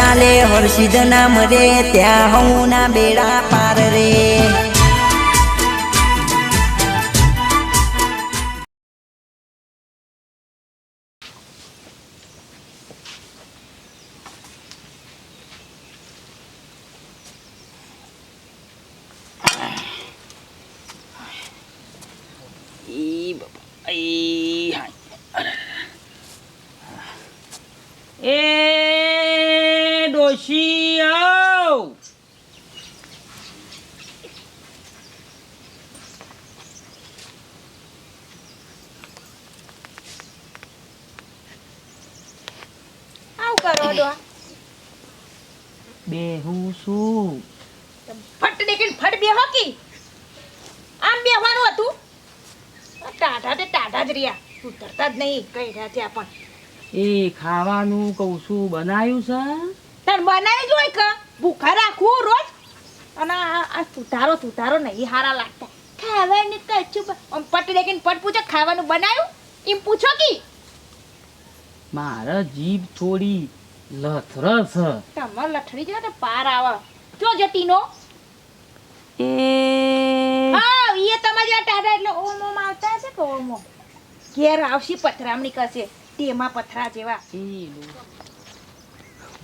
ચાલે હર્ષિદ નામ રે ત્યાં હું ના બેડા પાર રે. એ ડોશી આવ કરો ડોહા બે હું શું ફટ દેખીને ફટ બે કી. આમ બેહવાનું હતું? ટાઢા તે ટાઢા જ રહ્યા. ઉતરતા જ નહીં કઈ રહ્યા ત્યાં પણ. એ ખાવાનું કહું છું બનાવ્યું છે? તાર બનાવી જોઈ કે? ભૂખા રાખવું રોજ? અને આ આ સુધારો સુધારો નહીં હારા લાગતા. ખાવાનું કચ્છું આમ પટ દેખીને પટ પૂછો ખાવાનું બનાવ્યું એમ પૂછો કી? મારા જીભ થોડી લથરસ છે. તમાર લઠડી જાય તો પાર આવે. જો જટીનો એ હા એ તમારી ટાઢા એટલે ઓમો આવતા હશે કે ઓમ? ઘેર આવશે પથરામણી કરશે. તેમાં પથરા જેવા.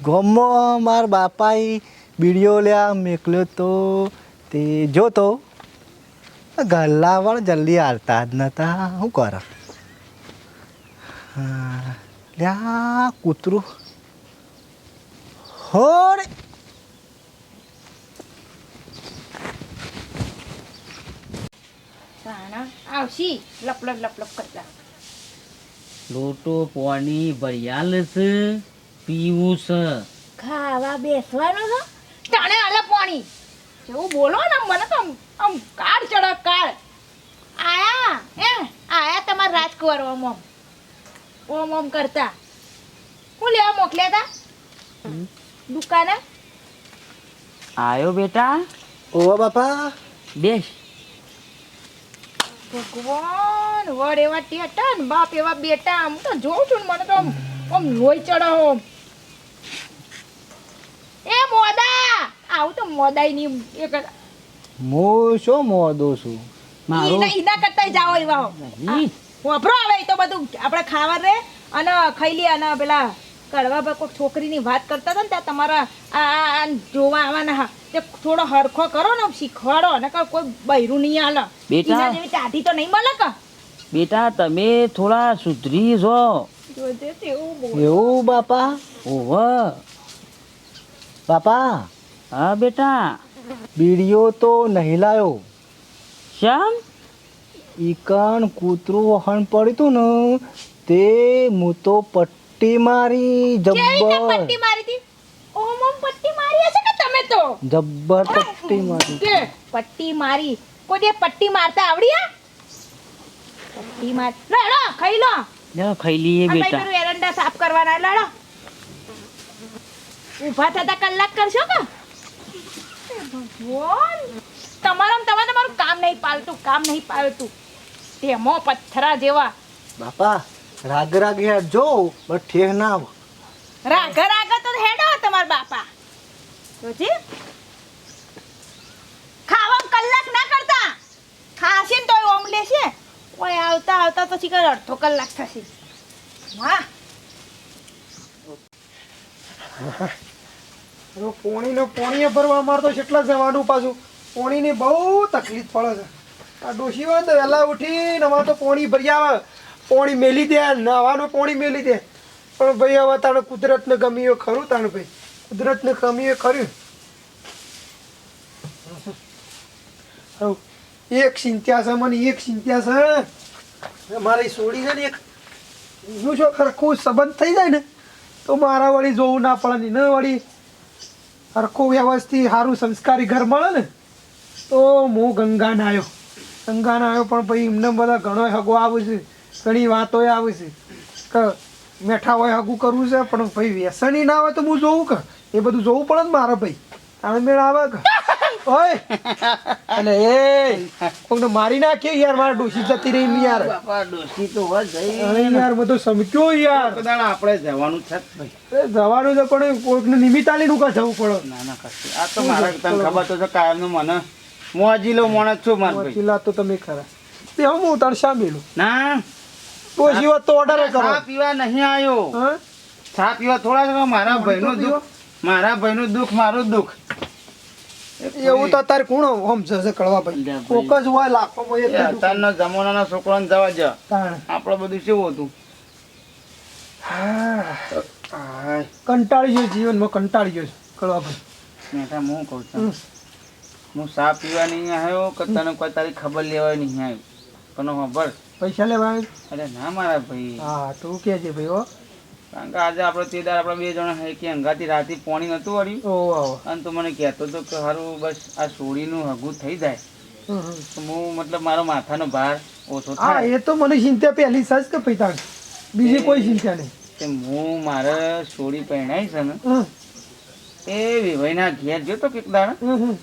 એ મારા બાપાએ વીડિયો લ્યા મેકલ્યો તો તે જોતો ગલ્લાવાળ જલ્દી હાલતા જ નતા. શું કર? હા, લ્યા કૂતરું. હોડ! આવશી. લપલપ લપલપ કરતા. લોટો પાણી ભરિયાલ છે પીવું છે. ખાવા બેસવાનું છે? તાણે આલે પાણી? જેવું બોલો ને મને તો આમ આમ કાળ ચડક કાળ. આયા હે આયા તમારા રાજકુંવર ઓમ ઓમ. ઓમ ઓમ કરતા. હું લેવા મોકલ્યા તા? દુકાને? આયો બેટા. ઓ બાપા. બેસ. ભગવાન વડ એવા ટેટા ને બાપ એવા બેટા. આમ તો જોઉં છું ને મને તો આમ આમ લોહી ચડે આમ. એ મોદા! આવું તો મોદા ની એક હું શું મોદો છું? મારો? ઈના કરતા જાઓ એવા વાપરો આવે તો બધું. આપણે ખાવા રે અને ખાઈ લે અને પેલા કડવા કોઈક છોકરીની વાત કરતા હતા ને ત્યાં તમારા આ જોવા આવવાના હા. તે થોડો હરખો કરો ને શીખવાડો. અને કોઈ બૈરું નહીં હાલે. બેટા. જેવી ટાઢી તો નહીં મળે કે? બેટા તમે થોડા સુધરી બોલ. એવું બાપા? ઓવ બાપા. હા બેટા. બીડીઓ તો નહીં લાયો. શ્યામ ઈકણ કૂતરું વહન પડ્યું તું ને તે હું તો પટ્ટી મારી જબ્બર. પટ્ટી મારી હતી ઓમ ઓમ પટ્ટી મારી હશે કે તમે તો? જબ્બર પટ્ટી મારી. પટ્ટી મારી. કોઈ દે પટ્ટી મારતા આવડી આ પટ્ટી માર લડો ખાઈ લો. લે ખાઈ લઈએ બેટા. એરંડા સાફ કરવાના લડો ઊભા થતા કલાક કરશો કે? ભગવાન! તમારા તમારે તમારું કામ નહીં પાલતું કામ નહીં પાલતું. તેમો પથ્થરા જેવા. બાપા રાગ રાગ યાર જો બસ ઠેહ ના આવ. રાગ રાગ તો હેડો તમાર બાપા. જોજી. ખાવામાં કલાક ના કરતા. ખાશે ને તોય ઓમ લેશે ઓય આવતા આવતા પછી કર અડધો કલાક થશે. વાહ. પોણીનો પોણીએ ભરવા મારતો કેટલા જવાનું પાછું? પોણીની બહુ તકલીફ પડે છે. આ ડોશી હોય તો વહેલા ઉઠીને અમારે તો પોણી ભરી આવે. પોણી મેલી દે નવાનું પોણી મેલી દે. પણ ભાઈ હવે તાણે કુદરતને ગમ્યું ખરું તાણે ભાઈ. કુદરતને ગમ્યું ખરું. હવ, એક ચિંત્યા છે મને એક ચિંત્યા છે. મારી સોડી છે ને એક. હું જો ખરખું સંબંધ થઈ જાય ને? તો મારા વળી જોવું ના પડે ન વળી હરખું વ્યવસ્થિત સારું સંસ્કારી ઘર મળે ને, તો હું ગંગાને આવ્યો ગંગાને આવ્યો પણ પછી એમને બધા ઘણો હગો આવે છે, ઘણી વાતો આવે છે. કે મેઠા હોય હગું કરવું છે, પણ ભાઈ વ્યસની ના હોય તો હું જોઉં કે, એ બધું જોવું પડે ને મારે ભાઈ તાણે આવે કે? ઓય! અને એ કોકને મારી નાખ્યો યાર મારા ડોસી જતી રહી ને યાર. બાપા ડોશી તો હોય જઈ યાર બધું સમક્યો યાર. કદાચ આપણે જવાનું છે ભાઈ જવાનું છે પણ કોકને નિમિત્ત આલી નું કા જવું પડે. ના ના કશું. આ તો મારા તને ખબર તો છે કાયમનું મને મોજીલો માણસ છું માર ભાઈ વકીલા તો તમે ખરા. તે હું તાર સામેલું ના. ડોશી વાત તો ઓર્ડર કરો. ચા પીવા નહીં આવ્યો હા? ચા પીવા થોડા મારા ભાઈનું પીવો. દુઃખ મારા ભાઈનું દુઃખ મારું દુઃખ. એવું તો તારે કોણ સમજે જશે કળવા ભાઈ. કોક જ હોય લાખોમાં એક. અત્યારના જમાનાના છોકરાને જવા જ આપણે બધું કેવું હતું? કંટાળી ગયો જીવનમાં કંટાળી ગયો કળવા ભાઈ. મેઠા હું કહું છું. હું સા પીવા નહીં આવ્યો કે તને કોઈ તારી ખબર લેવા નહીં આવ્યો પણ ખબર પૈસા લેવા આવ્યો? અરે ના મારા ભાઈ. હા તું કે છે ભાઈ હો. કારણ કે આજે આપણે તે દાડ આપણે બે જણા હે કે અંગાથી રાતે પોણી નતું વળ્યું. અને તો મને કહેતો હતો કે સારું બસ આ સોડીનું હગું થઈ જાય. તો હું મતલબ મારો માથાનો ભાર ઓછો હા એ તો મને ચિંતા પહેલી સજ કે પૈતા બીજી કોઈ ચિંતા નહીં. કે હું મારે સોડી પહેણાઈ છે ને એ વિભાઈના ઘેર જો તો હમ, હમ.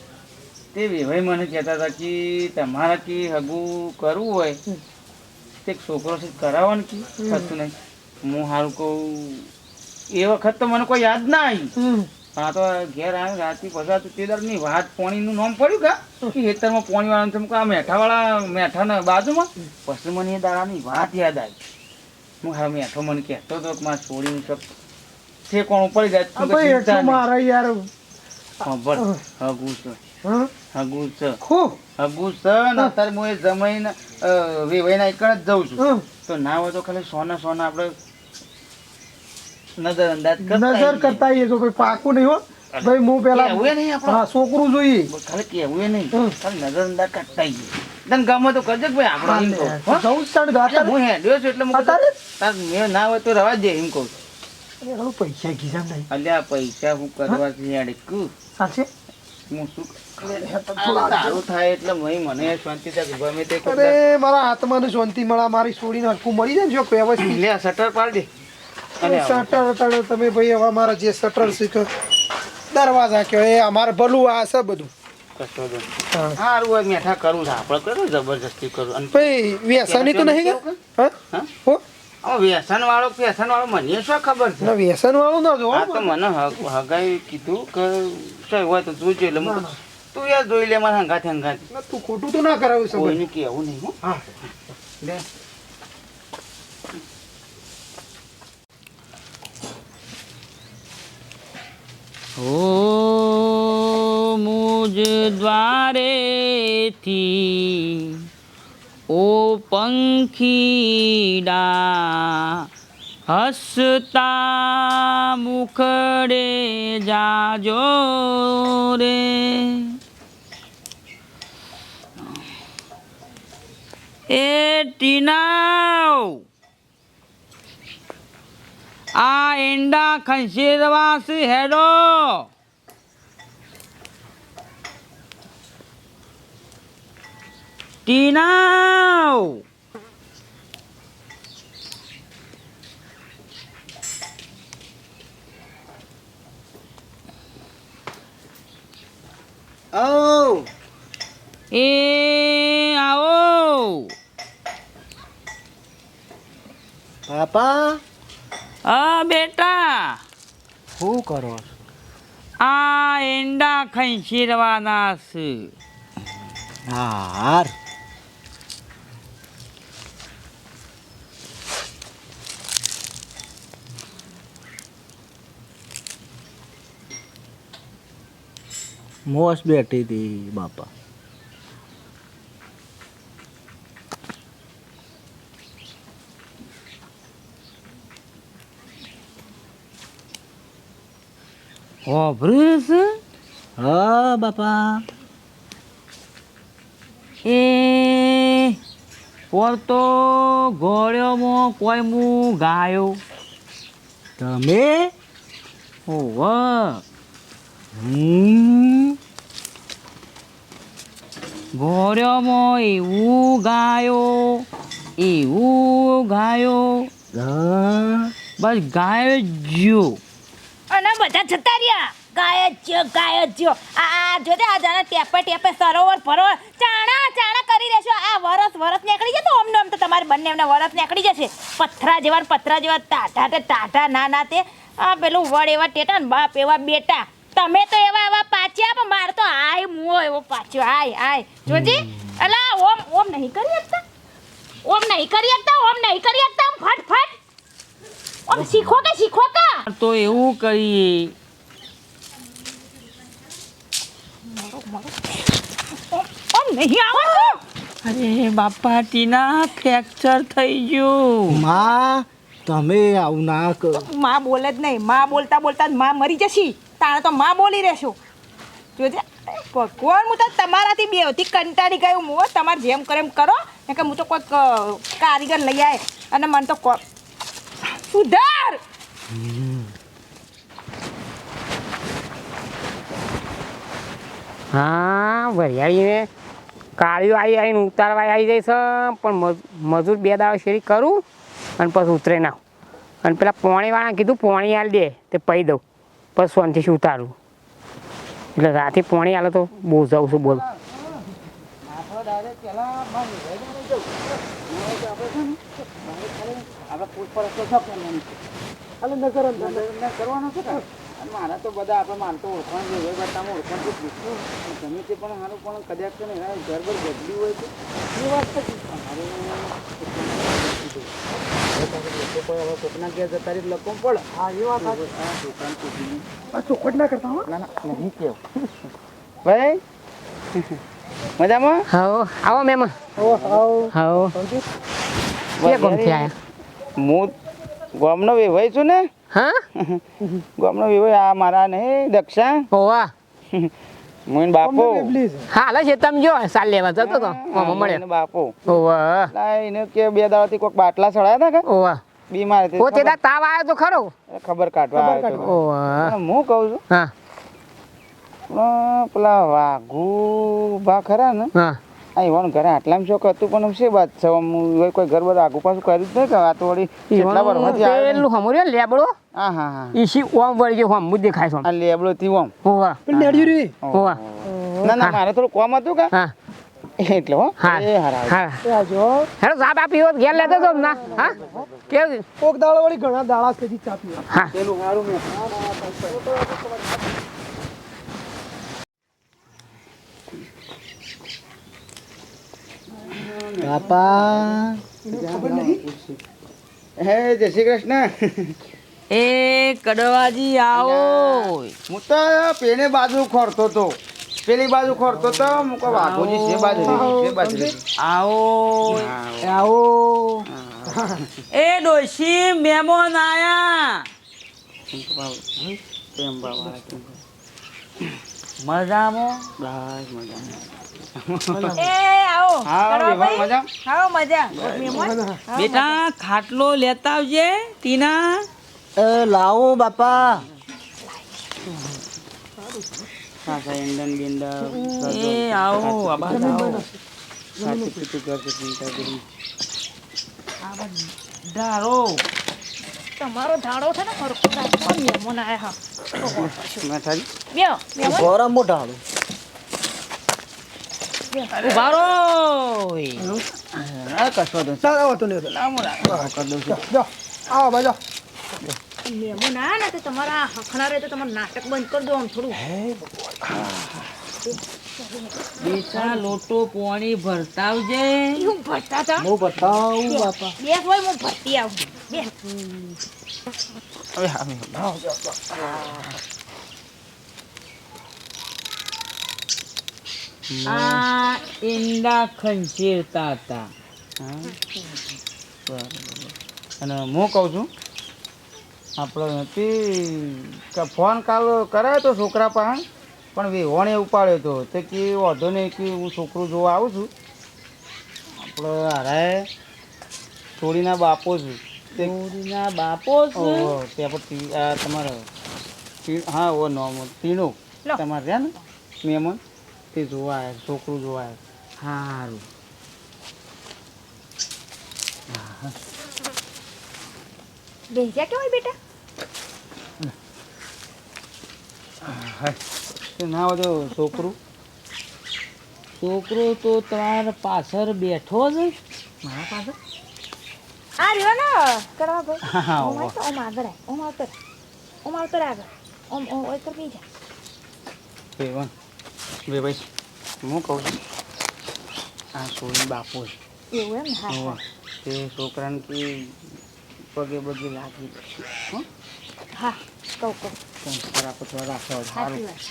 તે વિભાઈ મને કહેતા હતા કે તમારાથી હગું કરવું હોય તે છોકરો છે કરાવવાનું કે થતું નહીં. હું હાલ કહું એ વખત તો મને કોઈ યાદ ના આવી. પણ આ તો ઘેર આવ્યો રાતથી પસાર તો તે દાડની વાત પોણીનું નામ પડ્યું કા? કે ખેતરમાં પોણી વાળા છે આ મેઠા આ મેઠાવાળા મેઠાના બાજુમાં. પછી મને એ દાડાની વાત યાદ આવી. હું હા મેઠો મને કહેતો હતો કે મારે છોડીને સબ છે કોણ પડી જાય. મારા યાર. ખબર હગું છે. હગું છે. ખૂબ. હગું છે ને અત્યારે હું એ જમાઈને વેવાઈના એક જ જઉં છું. તો ના હોય તો ખાલી સોના સોના આપણે નજર અંદાજ નજર કરતા કોઈ પાકું નહીં હો. ભાઈ હું પેલા એવું નહીં. હા છોકરું જોઈએ. ખાલી કેવું નહીં. ખાલી નજર અંદાજ કરતા તને ગમે તો કરજો ભાઈ આપણે જવું એટલે ગાતા હું હેડ્યો છું એટલે મેળ ના હોય તો રવા દે એમ કહું પૈસા ખિસ્સામાં નહીં. અલ્યા પૈસા હું કરવા છે હેડકું સાચે? હું શું આ તારું થાય એટલે મય મને શાંતિ ગમે તે કોક મારા આત્માને શાંતિ મળે મારી છોડીને હરખું મળી જાય ને શટર પાડ દે. શટર તળે તમે ભાઈ હવે મારા જે શટર શીખ. દરવાજા કયો એ અમારે ભલું આ છે બધું. કશો વાંધો નહીં. હા. સારું મેઠા કરું આપણે કરું જબરજસ્તી કરું? અને ભાઈ વ્યસની તો નહીં હા? હા? વ્યસન વાળો વ્યસન વાળો મને શું ખબર છે? વ્યસન વાળું ના જો તો મને હગ- હગાઈ કીધું કે શું હોય તો જોજો એટલે તું યાર જોઈ લે મારા હંગાથી હંગાથી. તું ખોટું તો ના કરાવ્યું છે. કોઈને કેવું નહીં હો. હા મુજ દ્વારેથી ઓ પંખીડા હસતા મુખડે જાજો રે. એ ટીનાવ આ ઈંડા ખંશેરવાસ હેડો. ટીનાવ ઓ એ આવો. પાપા આ બેટા. શું કરો આ એંડા ખંશેરવાના છે. હાર. મોસ બેઠી હતી બાપા. હોભળ્યું છે હા બાપા. એ પર તો ઘોડ્યોમાં કોઈ હું ગાયો. તમે? હમ. ઘોડ્યોમાં એવું ગાયો એવું ગાયો. બસ ગાયો જ જ્યો. અને બધા જતા રહ્યા. ગાય જ છે ગાય જ છે આ જોજે આ જાણે ટેપે ટેપે સરોવર ભરોવર ચાણા ચાણા કરી રહેશો આ વરસ વરસ નીકળી જતો અમને આમ તો તમારે બંને એમને વરસ નીકળી જશે. પથરા જેવા પથરા જેવા ટાટા તે ટાટા ના ના તે. આ પેલું વડ એવા ટેટા ને બાપ એવા બેટા. તમે તો એવા એવા પાચ્યા પણ મારે તો આય મુઓ એવો પાછો. આય આય જોજી. અલા, ઓમ ઓમ નહીં કરી શકતા? ઓમ નહીં કરી શકતા? ઓમ નહીં કરી શકતા? ફટ ફટ. ઓમ શીખો કે શીખો કા? તો એવું કરી. ઓમ નહીં આવો અરે બાપા ટીના ફ્રેક્ચર થઈ ગયું. માં તમે આવું ના કરો. માં બોલે જ નહીં. માં બોલતા બોલતા જ માં મરી જશી. તાણે તો માં બોલી રહેશો. જોજે ભગવાન હું તો તમારાથી બેવથી કંટાળી ગયું હું. હો. તમારે જેમ કરે એમ કરો. ને કે હું તો કોઈક કારીગર લઈ આવે અને મને તો કો સુધાર હા વરિયાળીને કાળીઓ આવી આવીને ઉતારવા આવી જાય છે. પણ મજૂર બે દાવા શેરી કરું અને પછી ઉતરે ના. અને પેલા પોણીવાળા કીધું પોણી આલ દે તે પહી દઉં. પછી શાંતિથી ઉતારું? એટલે રાતે પોણી આલે તો બહુ જાઉં છું બોલ. આપણે પૂછપરછ તો કરવાની છે? ખાલી નજર. કરવાનો છે કાં? અને મારા તો બધા આપણે મારે તો ઓળખાણ જોઈએ બધા ઓળખાણ તો પૂછ્યું ગમે તે પણ મારું પણ કદાચ તો ને એના ઘર ઘર બદલ્યું હોય તો? એ વાત ભાઈ મજામાં? આવો મેમ. હાઓ કે કોમથી આયા? હું ગામનો વિભય છું ને? હા? ગામનો વેવાઈ આ મારા નહીં દક્ષા. ઓવા મુઈન બાપો. હા હાલ છે તમે જો સાલ લેવા જતો તો મામા મળ્યો. બાપો. ઓવા લા, એને કે બે દાડાથી કોઈક બાટલા ચડાયા હતા કે? ઓવા બીમાર હતી. ઓ તે દા તાવ આયો તો ખરો? ખબર- કાઢવા આવ્યો તો ઓવા હું કહું છું? હા. પેલા વાઘુ બા ખરા ને હા. આ ઈવન ઘરે આટલામાં શોખ હતું પણ શું વાત છે? આમ કોઈ ઘર બધું આગુ પાછું કર્યું જ નહીં કે આ તો વળી કેટલા ને. પેલું હમુર્યો લેબડો? હા હા હા. ઈસી ઓમ વળી જે હોમ મુદ્દે ખાય આ લેબડો થી ઓમ. હોવા. પણ નેડિયું રે. હોવા. ના ના મારે થોડું કોમ હતું કે? હા. એટલે હો. હા. એ હારા હા. એ હેડો હોત ઘેર લેતો તો ના હા? કે કોક દાળ વળી ઘણા દાળા સુધી ચા પીવા. હા. પેલું સારું મેં. બાપા. હે જય શ્રી કૃષ્ણ. એ કડવાજી આવો. હું તો પેલી બાજુ ખોરતો તો. પેલી બાજુ ખોરતો તો હું કહું વાઘોજી છે બાજુ છે બાજુ આવો. આવો. એ ડોશી મહેમાન આયા. મજામાં? બસ મજા એ આવો. હા કરો વિભાગ ભાઈ. મજા? આવો મજા. બેટા ખાટલો લેતા આવજે ટીના. એ લાવો બાપા. એ આવો આ આવો. સાચું પીતું ઘર ચિંતા કરી ધારો. તમારો ધાડો છે ને ખરો. તો તો તો તમારા હખણા તો તમારું નાટક બંધ કરી દો થોડું બેટા લોટો પાણી ભરતાવજે ભરતા હું બતાવું બાપા બે હોય હું ભરતી આવું બે હવે હવે આ ઈંડા ખંચેરતા હતા અને હું કહું છું આપણે નથી કે ફોન કાલ કરાયો તો છોકરા પાસે પણ વિહોણે ઉપાડ્યો હતો તે કે વાંધો નહીં કે હું છોકરું જોવા આવું છું આપણે હારે થોડીના બાપો છું તે છોરીના બાપો છે. ત્યાં તમારે હા ઓ નોમ તીણું તમારે રહ્યા ને મહેમાન? તે જોવા છોકરું જોવા આવ્યા સારું કેવાય બેટા? ના હોય છોકરું? છોકરો તો તમારા પાછળ બેઠો છે. મારા પાસે આ રહ્યો ને કરવા ભાઈ હા, ઓમ વાહ. આવતો ઓમ આગળ આય, ઓમ આવતો રે. ઓમ આવતો રે આગળ ઓમ ઓમ ઓય કર જા બે વન બે ભાઈ હું કહું છું આ છોડીને બાપો છે એવું એમ ને હા હોવે. હા. તે છોકરાને કે પગે બગે લાગી જશે હો હા કહું કહું સંસ્કાર આપણે થોડા રાખવા હોય સાચી સારું વાત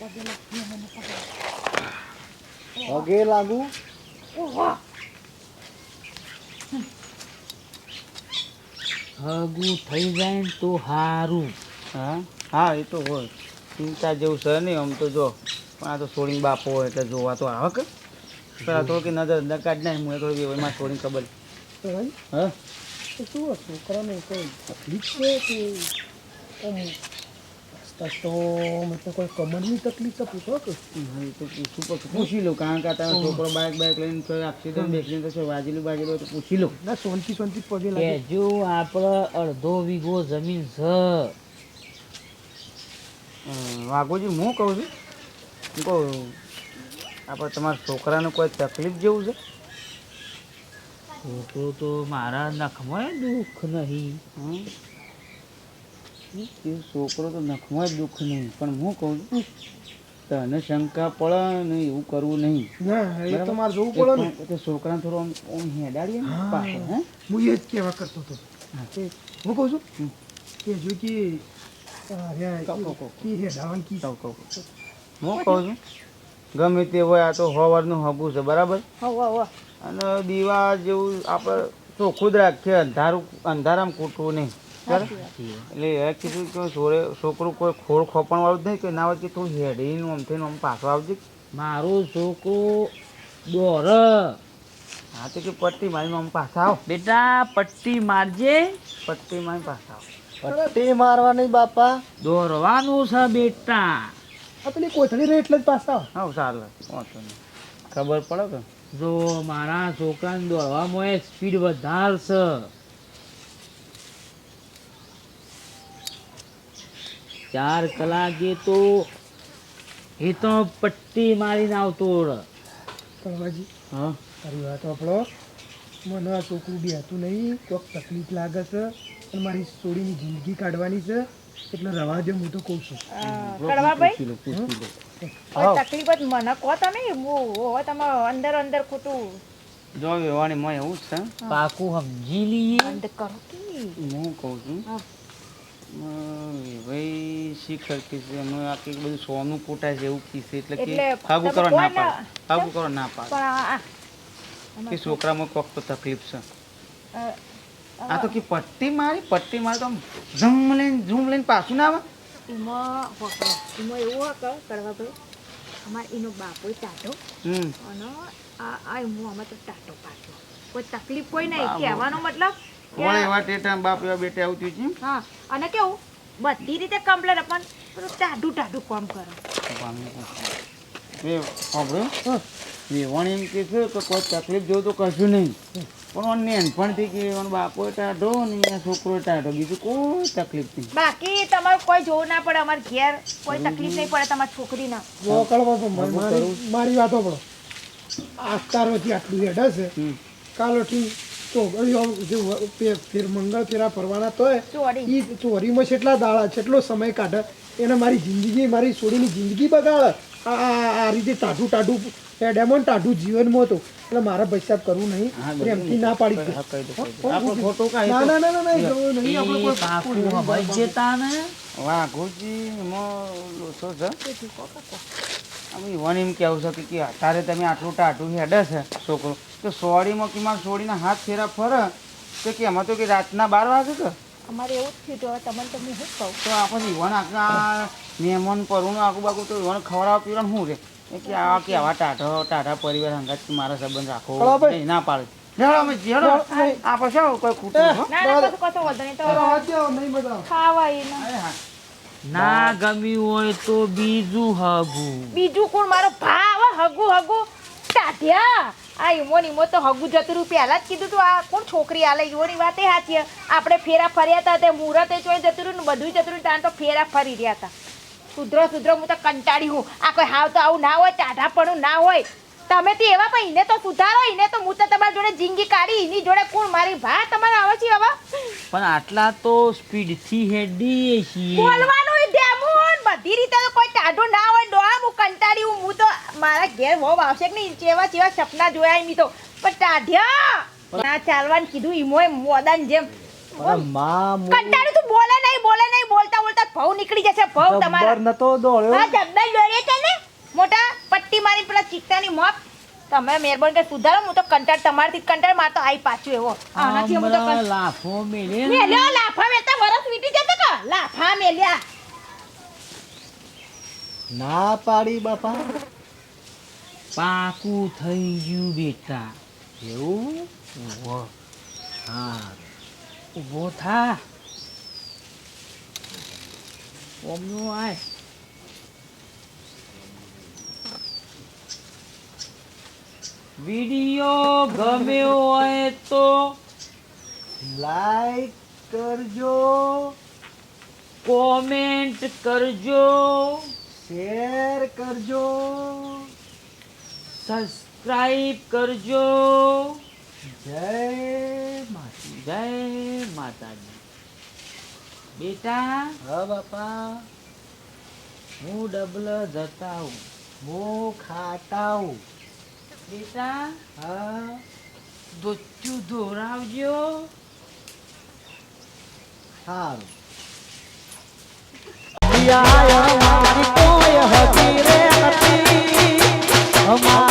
પગે લાગી મને પગે. પગે લાગુ ઓહો હગું થઈ જાય ને તો સારું હા? હા એ તો હોય. ચિંતા જેવું છે નહીં આમ તો જો. પણ આ તો છોડીને બાપો હોય એટલે જોવા તો આવે કે? પેલા તો કે નજર નકાજ ના હું થોડી એમાં છોડીને ખબર. હા? તો શું છોકરાને કોઈ. તો મતલબ કોઈ કમરની તકલીફ તો પૂછો કે હા, તો પૂછું પડશે પૂછી લો કારણ કે આ તારો છોકરો બાઇક બાઇક લઈને તો એક્સિડન્ટ બેક્સિડન્ટ થશે વાજેલું બાજેલું તો પૂછી લો ના સોનથી સોનથી પગે લાગે. જો આપણે અડધો વીઘો જમીન છે. વાઘોજી હું કહું છું? હું કહું આપણે તમારા છોકરાને કોઈ તકલીફ જેવું છે? છોકરો તો મારા નખમાં દુઃખ નહીં. હમ? એ છોકરો તો નખમાં જ દુઃખ નહીં પણ હું કહું છું તને શંકા પડે ને એવું કરવું નહીં. ના એ તો મારે જોવું પડે ને. એ છોકરાને થોડો આમ આમ હેડાડીએ ને હા. પાછળ, હે? હું એ જ કહેવા કરતો હતો. હું. કહું છું કે જો કે. હું કહું છું ગમે તે હોય આ તો હવારનું હગું છે બરાબર? હો હો હો અને દીવા જેવું આપણે ચોખ્ખું જ રાખીએ અંધારું અંધારામાં કૂટવું નહીં. એટલે એ કીધું કે છોરે છોકરું કોઈ ખોળ ખોપણ વાળું જ નહીં કે ના હોય કે તું હેડીનું આમ થઈને આમ પાછો આવજે. મારું છોકરું દોર હા તો કે પટ્ટી મારી આમ પાછા આવ. બેટા પટ્ટી મારજે. પટ્ટી મારી પાછા આવ. પટ્ટી મારવા નહીં બાપા. દોરવાનું છે બેટા. આ પેલી કોથળી રે એટલે જ પાછા આવ. હા સારું વાંધો નહીં. ખબર પડે કે? જો મારા છોકરાને દોડવામાં સ્પીડ વધારે ચાર કલાકે તો એ તો પટ્ટી મારીને આવતો રહે. હા? તારી વાત આપણો મને આ છોકરું બી હતું નહીં કોઈક તકલીફ લાગે છે અને મારી છોડીની જિંદગી કાઢવાની છે એટલે રવા દે હું તો કહું છું. તકલીફ જ મને કહો તમે હું હવે તમે અંદર અંદર ખોટું. જો વેવાની માં એવું જ છે. પાકું સમજી લઈએ. કરો હું કહું છું. ભાઈ શિખર સરખી અમે આખી બધું સોનું કોટાય છે એવું કીધું એટલે કે તમે કરવા ના પાડે. ફાગુ કરવા ના પાડે. કે છોકરામાં કોક તો તકલીફ છે. આ તો કે પટ્ટી મારી પટ્ટી મારી તો ઝમ લઈને ઝૂમ લઈને પાછું ના આવે. એમાં હોકો એમાં એવું હોકો કરવા ભાઈ અમારે એનો બાપો ટાટો હમ. અને આ હું આમાં તો ટાટો પાછો કોઈ તકલીફ કોઈ નહીં. કહેવાનો મતલબ વળે એવા ટાઈમ બાપ એવા બેટે આવતી છે હા અને કેવું? બધી રીતે કમ્પ્લેન પણ ટાઢું ટાઢું કામ કરે. એ સાંભળ્યું વેવાણી એમ કે છે કે કોઈ તકલીફ જોવું તો કશું નહીં. પણ ઓન નેનપણથી કે ઓન બાપો ટાઢો ને આ છોકરો ટાઢો બીજું કોઈ તકલીફ નહીં. બાકી તમારે કોઈ જોવું ના પડે અમારે ઘેર. કોઈ તકલીફ નહીં પડે તમારી છોકરીના. જો કળવા તો મારી- વાતો પડો આસ્તારોથી આટલું હેડા છે હમ. તો ફેર મંગળ ફેરા ફરવાના તોય એ ચોરીમાં કેટલા દાડા કેટલો સમય કાઢે. એને મારી જિંદગી મારી છોડીની જિંદગી બગાડે. આ આ- આ રીતે ટાઢું ટાઢું ડેમોન ટાઢું જીવનમાં હતું. એટલે મારે પૈસા કરવું નહીં. પ્રેમથી ના પાડી ના ના ના ના ના નહીં આપણે કોઈ વાઘોજી ઈવન એમ કહેવું છે કે કે અત્યારે તમે આટલું ટાટું હેડે છે છોકરો. તો સોડીમાં કે મારા સોડીના હાથ ફેરા ફરે તો કે એમાં તો કે રાતના બાર વાગે કે? અમારે એવું જ થયું તો તમને તમને શું કહું? તો આપણે ઈવન આખા મહેમાન પરનું આખું બાકું તો ઈવન ખવડાવ પીવાનું શું રે? કે આ કે આવા ટાઢો ટાઢા પરિવાર હંગાત મારા સંબંધ રાખો. ના પાડે. આપણે શું કોઈ ખૂટે ખાવા એને અરે હા. ના ગમ્યું હોય તો બીજું હગું. બીજું કોણ? મારો ભાવ હગુ હગુ. ટાઢિયા આ ઈમો ઈમો તો હગું જતું રહ્યું પહેલા જ કીધું તું આ કોણ છોકરી આલે? ઈમોની વાત સાચી. આપણે ફેરા ફર્યા હતા, તે મુહૂર્તે ચોઈ જતું રહ્યું ને બધું જતું રહ્યું તો ફેરા ફરી રહ્યા હતા. સુધરો સુધરો, હું તો કંટાળી હું. આ કોઈ હાવ તો આવું ના હોય, ટાઢાપણું ના હોય. તમે તો એવા પણ એને તો સુધારો એને તો હું તો તમારી જોડે જિંદગી કાઢી એની જોડે કોણ? મારી ભા તમારે આવે છે હવે? પણ આટલા તો સ્પીડથી હેડીએ છીએ. બોલવાનું ધ્યાન બધી રીતે તો કોઈ ટાઢો ના હોય ડોળા હું કંટાળી હું તો મારા ઘેર વહુ આવશે કે નહીં જેવા જેવા સપના જોયા એમ ઈ તો. પણ ટાઢ્યા! ના ચાલવાનું કીધું ઈમોય મોદાન જેમ. પણ કંટાળ્યું તું બોલે નહીં બોલે નહીં બોલતા બોલતા ભવ નીકળી જશે ભવ જબ્બર નતો દોડ્યો. હા જબ્બર દોડે છે ને? મોટા પટ્ટી મારી પેલા ચિત્તાની મોપ. તમે મહેરબાની કરી સુધારો હું તો કંટાળ તમારથી કંટાળ મારતો આઈ પાછું એવો. આનાથી હું તો લાફો મેલે મેલ્યો લાફા મેલતા વરસ વીટી જતો કે? લાફા મેલ્યા. ના પાડી બાપા. પાકું થઈ ગયું બેટા. એવું? ઊભો. હા. ઊભો થા. ઓમનું આય. વિડિયો ગમ્યો હોય તો લાઈક કરજો કોમેન્ટ કરજો શેર કરજો સબસ્ક્રાઈબ કરજો. જય માતા જય માતાજી. બેટા હા બાપા. હું ડબલ જતા હું હું ખાટાઉ બેટા હા. દોચ્યું દોહરાવજો સારું. અમારી કોઈ હતી રે હતી અમારી